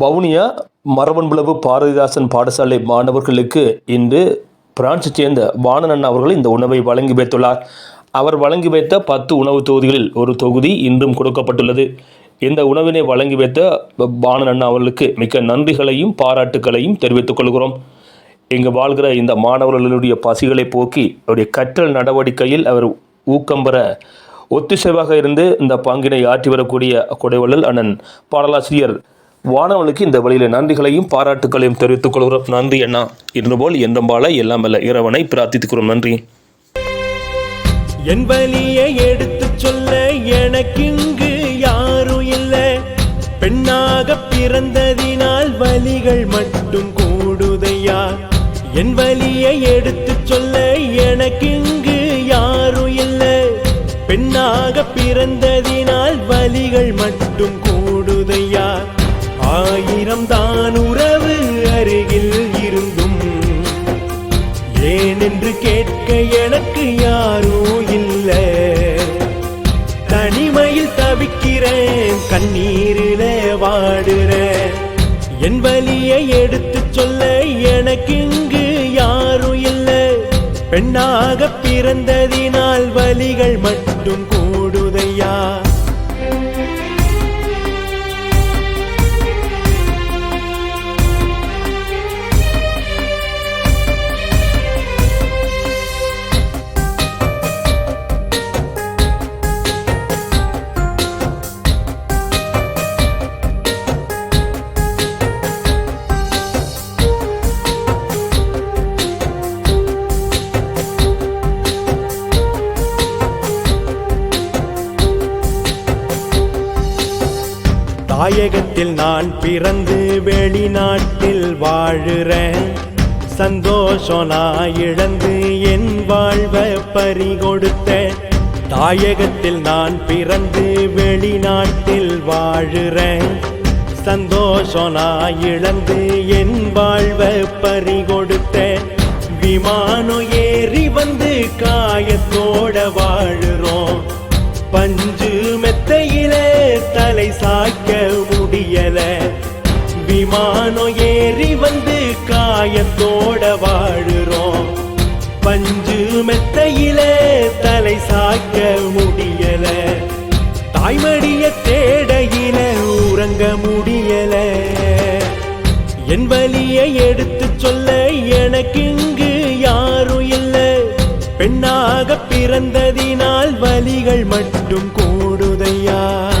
வவுனியா மரபன்புளவு பாரதிதாசன் பாடசாலை மாணவர்களுக்கு இன்று பிரான்சை சேர்ந்த வானனன் அவர்கள் இந்த உணவை வழங்கி வைத்துள்ளார். அவர் வழங்கி வைத்த பத்து உணவு தொகுதிகளில் ஒரு தொகுதி இன்றும் கொடுக்கப்பட்டுள்ளது. இந்த உணவினை வழங்கி வைத்த வாணன் அவர்களுக்கு மிக்க நன்றிகளையும் பாராட்டுகளையும் தெரிவித்துக் கொள்கிறோம். இங்கு வாழ்கிற இந்த மாணவர்களுடைய பசிகளை போக்கி அவருடைய கற்றல் நடவடிக்கையில் அவர் ஊக்கம் பெற ஒத்திசைவாக இருந்து இந்த பங்கினை ஆற்றி வரக்கூடிய கொடைவள்ளல் அண்ணன் பாடலாசிரியர் வானவனுக்கு இந்த வழியில் நன்றிகளையும் பாராட்டுகளையும் தெரிவித்துக் கொள்கிறோம். நன்றி அண்ணா. இன்று போல் என்றம்பால எல்லாம் வல்ல இறைவனை பிரார்த்தித்துக்கிறோம் நன்றி. என் வழியை எடுத்து சொல்ல எனக்கிங்கு யாரும் இல்லை. பெண்ணாக பிறந்ததினால் வழிகள் மட்டும் கூடுதையா? என் வழியை எடுத்து சொல்ல எனக்கிங்கு யாரும் பெண்ணாக பிறந்ததினால் வலிகள் மட்டும் கூடுதையா? ஆயிரம் தான் உறவு அருகில் இருந்தும். ஏனென்று கேட்க எனக்கு யாரும் இல்லை. தனிமையில் தவிக்கிறேன் கண்ணீரிலே வாடுறேன். என் வலியை எடுத்துச் சொல்ல பெண்ணாக பிறந்ததினால் வலிகள் மட்டும் கூடுதையா? தாயகத்தில் நான் பிறந்து வெளிநாட்டில் வாழுறேன். சந்தோஷம் நான் இழந்து என் வாழ்வ பறி கொடுத்தேன் தாயகத்தில் நான் பிறந்து வெளிநாட்டில் வாழுறேன். சந்தோஷம் நான் இழந்து என் வாழ்வை பறிகொடுத்தேன். விமானம் ஏறி வந்து காயத்தோட வாழுறோம். பஞ்சு மெத்தையிலே தலை சாய்க்க விமானம் ஏறி வந்து காயத்தோட வாழுறோம். பஞ்சு மெத்தையில தலை சாய்க்க முடியல. தாய்மடிய தேடையில உறங்க முடியல. என் வலியை எடுத்துச் சொல்ல எனக்கு இங்கு யாரும் இல்ல. பெண்ணாக பிறந்ததினால் வலிகள் மட்டும் கூடுதையா?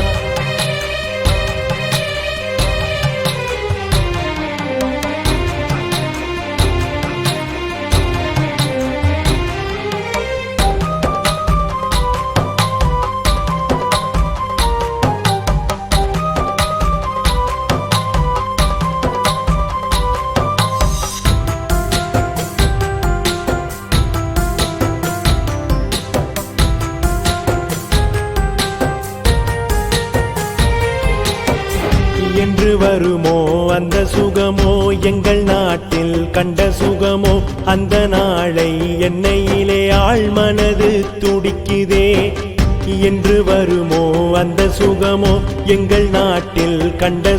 சுகமோ எங்கள் நாட்டில் கண்ட சுகமோ அந்த நாளை என்னையிலே ஆள் மனது துடிக்குதே. என்று வருமோ அந்த சுகமோ எங்கள் நாட்டில் கண்ட